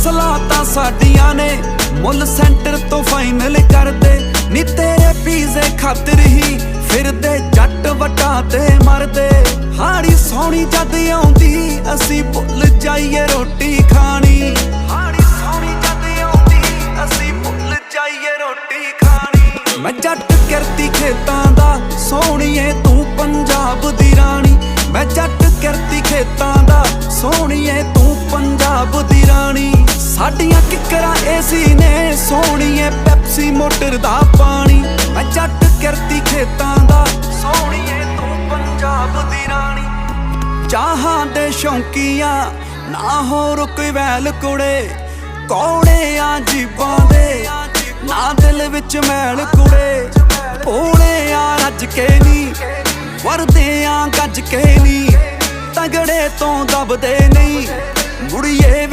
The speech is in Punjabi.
ਨਸਲਾਂ ਸਾਡੀਆਂ ਨੇ। ਮੁੱਲ ਸੈਂਟਰ ਤੋਂ ਫਾਈਨਲ ਕਰਦੇ। ਨੀ ਤੇਰੇ ਪੀਜ਼ੇ ਖਾਤਰ ਹੀ ਫਿਰਦੇ ਜੱਟ ਵਟਾ ਤੇ ਮਰਦੇ। ਹਾੜੀ ਸੋਹਣੀ ਜਦ ਆਉਂਦੀ, ਅਸੀਂ ਭੁੱਲ ਜਾਈਏ ਰੋਟੀ ਖਾਣੀ। ਹਾੜੀ ਸੋਹਣੀ ਜਦ ਆਉਂਦੀ, ਅਸੀਂ ਭੁੱਲ ਜਾਈਏ ਰੋਟੀ ਖਾਣੀ। ਮੈਂ ਜੱਟ ਕਰਤੀ ਖੇਤਾਂ ਦਾ, ਸੋਹਣੀਏ ਤੂੰ ਪੰਜਾਬ ਦੀ ਰਾਣੀ। ਮੈਂ ਜੱਟ ਕਰਤੀ ਖੇਤਾਂ ਦਾ, ਸੋਹਣੀਏ ਸਾਡੀਆਂ ਕਿਕਰਾਂ ਏਸੀ ਨੇ ਸੋਹਣੀਏ ਪੈਪਸੀ ਮੋਟਰ ਦਾ ਪਾਣੀ। ਮੈਂ ਜੱਟ ਕਰਤੀ ਖੇਤਾਂ ਦਾ, ਸੋਹਣੀਏ ਤੂੰ ਪੰਜਾਬ ਦੀ ਰਾਣੀ। ਚਾਹਾਂ ਦੇ ਸ਼ੌਂਕੀਆਂ, ਨਾ ਹੋਰ ਕੋਈ ਵੈਲ ਕੁੜੇ। ਕੌੜੇ ਆ ਜੀਬਾਂ ਦੇ, ਨਾ ਦਿਲ ਵਿੱਚ ਮੈਲ ਕੁੜੇ। ਭੋਲੇ ਆ ਰੱਜ ਕੇ ਨੀ ਵਰਦੇ ਆ ਗੱਜ ਕੇ ਨੀ। ਤਗੜੇ ਤੋਂ ਦਬਦੇ ਨਹੀਂ, ਮੁੜੀਏ